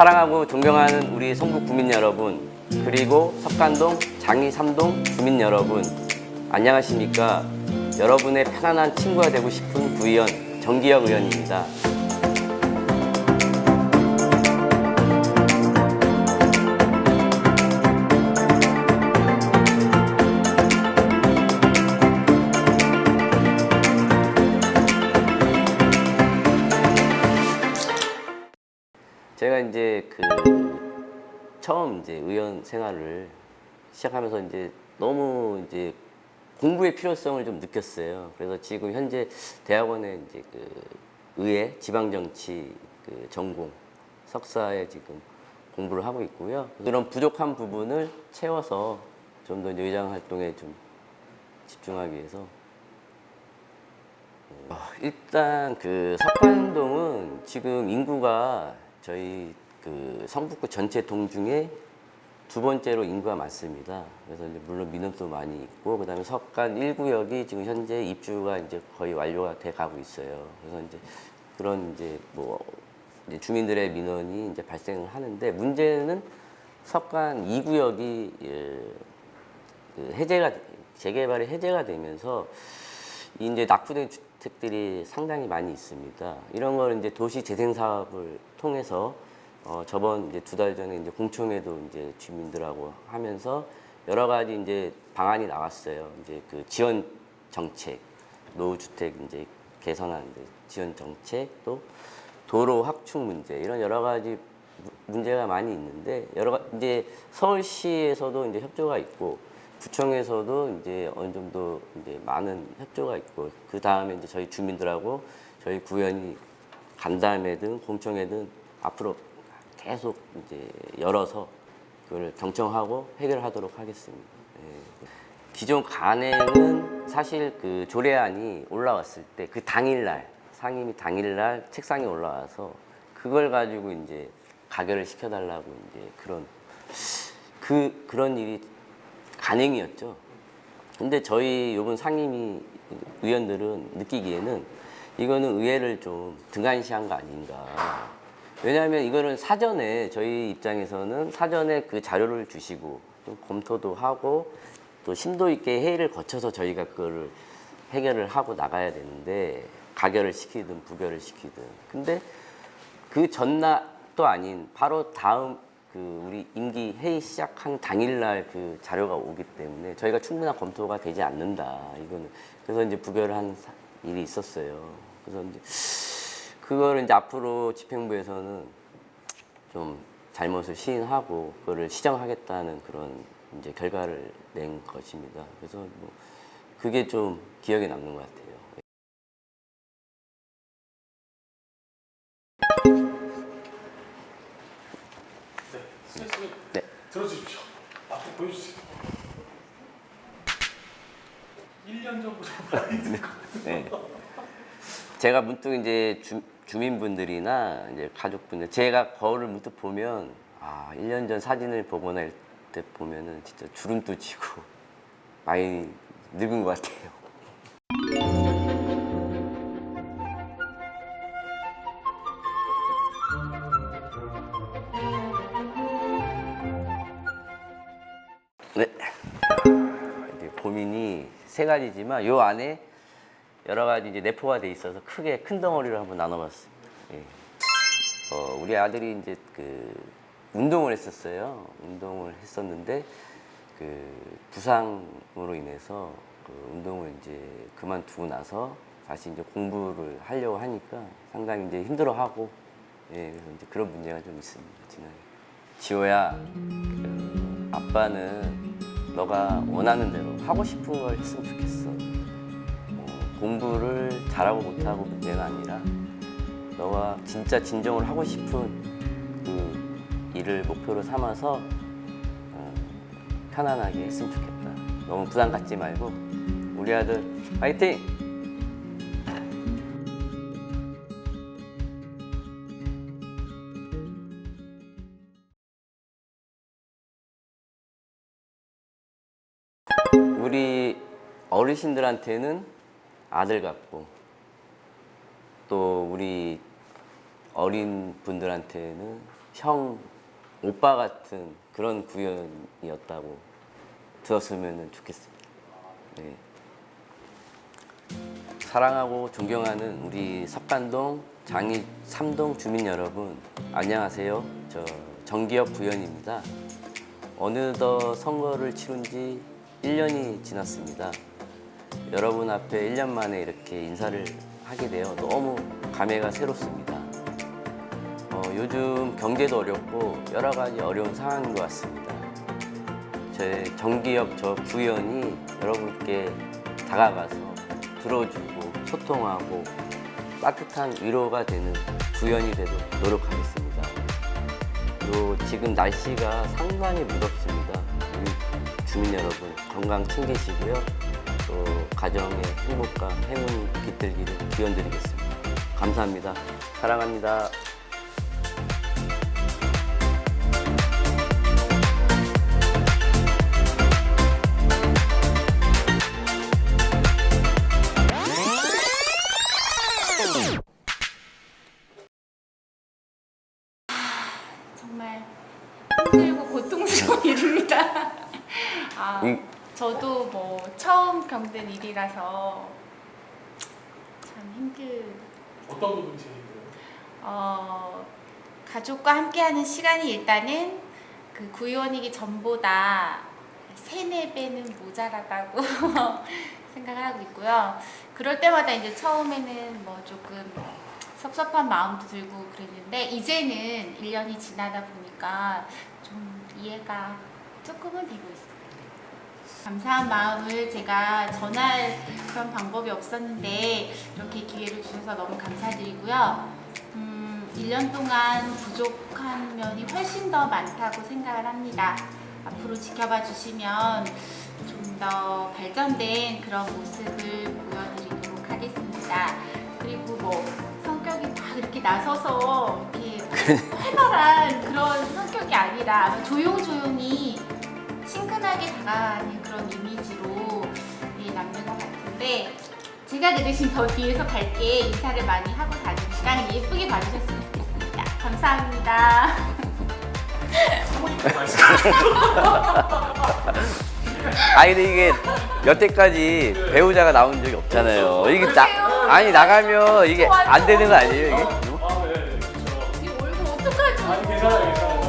사랑하고 존경하는 우리 성북 구민 여러분 그리고 석간동 장리 삼동 주민 여러분 안녕하십니까? 여러분의 편안한 친구가 되고 싶은 구의원 정기혁 의원입니다 그 처음 이제 의원 생활을 시작하면서 이제 너무 이제 공부의 필요성을 좀 느꼈어요. 그래서 지금 현재 대학원에 이제 그 의회 지방정치 그 전공 석사에 지금 공부를 하고 있고요. 그런 부족한 부분을 채워서 좀 더 의장 활동에 좀 집중하기 위해서 어, 일단 그 석관동은 지금 인구가 저희 그 성북구 전체 동 중에 두 번째로 인구가 많습니다. 그래서 이제 물론 민원도 많이 있고 그다음에 석간 1구역이 지금 현재 입주가 이제 거의 완료가 돼 가고 있어요. 그래서 이제 그런 이제 뭐 이제 주민들의 민원이 이제 발생을 하는데 문제는 석간 2구역이 예, 그 해제가 재개발이 해제가 되면서 이 이제 낙후된 주택들이 상당히 많이 있습니다. 이런 걸 이제 도시 재생 사업을 통해서 어 저번 이제 두 달 전에 이제 공청회도 이제 주민들하고 하면서 여러 가지 이제 방안이 나왔어요. 이제 그 지원 정책, 노후 주택 이제 개선하는 데 지원 정책 또 도로 확충 문제 이런 여러 가지 무- 문제가 많이 있는데 여러 가 이제 서울시에서도 이제 협조가 있고 구청에서도 이제 어느 정도 이제 많은 협조가 있고 그 다음에 이제 저희 주민들하고 저희 구현이 간담회든 공청회든 앞으로 계속 이제 열어서 그걸 경청하고 해결하도록 하겠습니다. 예. 기존 간에는 사실 그 조례안이 올라왔을 때 그 당일날 상임위 당일날 책상에 올라와서 그걸 가지고 이제 가결을 시켜달라고 이제 그런 그 그런 일이 간행이었죠. 근데 저희 요번 상임위 의원들은 느끼기에는 이거는 의회를 좀 등한시한 거 아닌가. 왜냐하면 이거는 사전에 저희 입장에서는 사전에 그 자료를 주시고 좀 검토도 하고 또 심도 있게 회의를 거쳐서 저희가 그거를 해결을 하고 나가야 되는데 가결을 시키든 부결을 시키든. 근데 그 전날도 아닌 바로 다음 그 우리 임기 회의 시작한 당일날 그 자료가 오기 때문에 저희가 충분한 검토가 되지 않는다. 이거는. 그래서 이제 부결을 한 사- 일이 있었어요. 그래서 이제 그거를 이제 앞으로 집행부에서는 좀 잘못을 시인하고 그거를 시정하겠다는 그런 이제 결과를 낸 것입니다. 그래서 뭐 그게 좀 기억에 남는 것 같아요. 네, 네. 들어주십시오. 앞에 보여주세요. 1년 전부터 많이 네. 제가 문득 이제 주, 주민분들이나 이제 가족분들 제가 거울을 문득 보면 아, 1년 전 사진을 보거나 이럴 때 보면은 진짜 주름도 지고 많이 늙은 것 같아요. 네. 고민이 세 가지지만 요 안에 여러 가지 이제 내포가 돼 있어서 크게 큰 덩어리로 한번 나눠봤습니다. 예. 어, 우리 아들이 이제 그 운동을 했었어요. 운동을 했었는데 그 부상으로 인해서 그 운동을 이제 그만두고 나서 다시 이제 공부를 하려고 하니까 상당히 이제 힘들어하고 예, 그래서 이제 그런 문제가 좀 있습니다. 지난해. 지호야, 그 아빠는 너가 원하는 대로 하고 싶은 걸 했으면 좋겠어. 어, 공부를 잘하고 못하고 문제가 아니라 너가 진짜 진정으로 하고 싶은 그 일을 목표로 삼아서 어, 편안하게 했으면 좋겠다. 너무 부담 갖지 말고 우리 아들 파이팅! 우리 어르신들한테는 아들 같고 또 우리 어린 분들한테는 형, 오빠 같은 그런 구연이었다고 들었으면 좋겠습니다. 네. 사랑하고 존경하는 우리 석간동 장이 삼동 주민 여러분 안녕하세요. 저 정기혁 부연입니다. 어느덧 선거를 치른 지 1년이 지났습니다. 여러분 앞에 1년 만에 이렇게 인사를 하게 되어 너무 감회가 새롭습니다. 어, 요즘 경제도 어렵고 여러 가지 어려운 상황인 것 같습니다. 제 정기혁 저 부연이 여러분께 다가가서 들어주고 소통하고 따뜻한 위로가 되는 부연이 되도록 노력하겠습니다. 또 지금 날씨가 상당히 무덥습니다. 우리 주민 여러분 건강 챙기시고요. 또 가정의 행복과 행운이 깃들기를 기원드리겠습니다. 감사합니다. 사랑합니다. 정말 힘들고 고통스러운 일입니다. 아. 저도 뭐 처음 겪는 일이라서 참 힘들. 어떤 부분이 제일 힘들어요? 어, 가족과 함께하는 시간이 일단은 그 구의원이기 전보다 세네 배는 모자라다고 생각을 하고 있고요. 그럴 때마다 이제 처음에는 뭐 조금 섭섭한 마음도 들고 그랬는데 이제는 1년이 지나다 보니까 좀 이해가 조금은 되고 있어요. 감사한 마음을 제가 전할 그런 방법이 없었는데 이렇게 기회를 주셔서 너무 감사드리고요. 음, 1년 동안 부족한 면이 훨씬 더 많다고 생각을 합니다. 앞으로 지켜봐 주시면 좀 더 발전된 그런 모습을 보여드리도록 하겠습니다. 그리고 뭐 성격이 막 이렇게 나서서 이렇게 활발한 그런 성격이 아니라 조용조용히 친근하게 다가가는 그런 이미지로 예, 남는 것 같은데 제가 그 대신 더 뒤에서 밝게 인사를 많이 하고 다니니까 예쁘게 봐주셨으면 좋겠습니다. 감사합니다. 아니 근데 이게 여태까지 배우자가 나온 적이 없잖아요. 이게 나 아니 나가면 이게 안 되는 거 아니에요? 이게? 아, 네, 네, 그렇죠. 이 얼굴 어떡하지? 아니, 괜찮아요, 괜찮아요.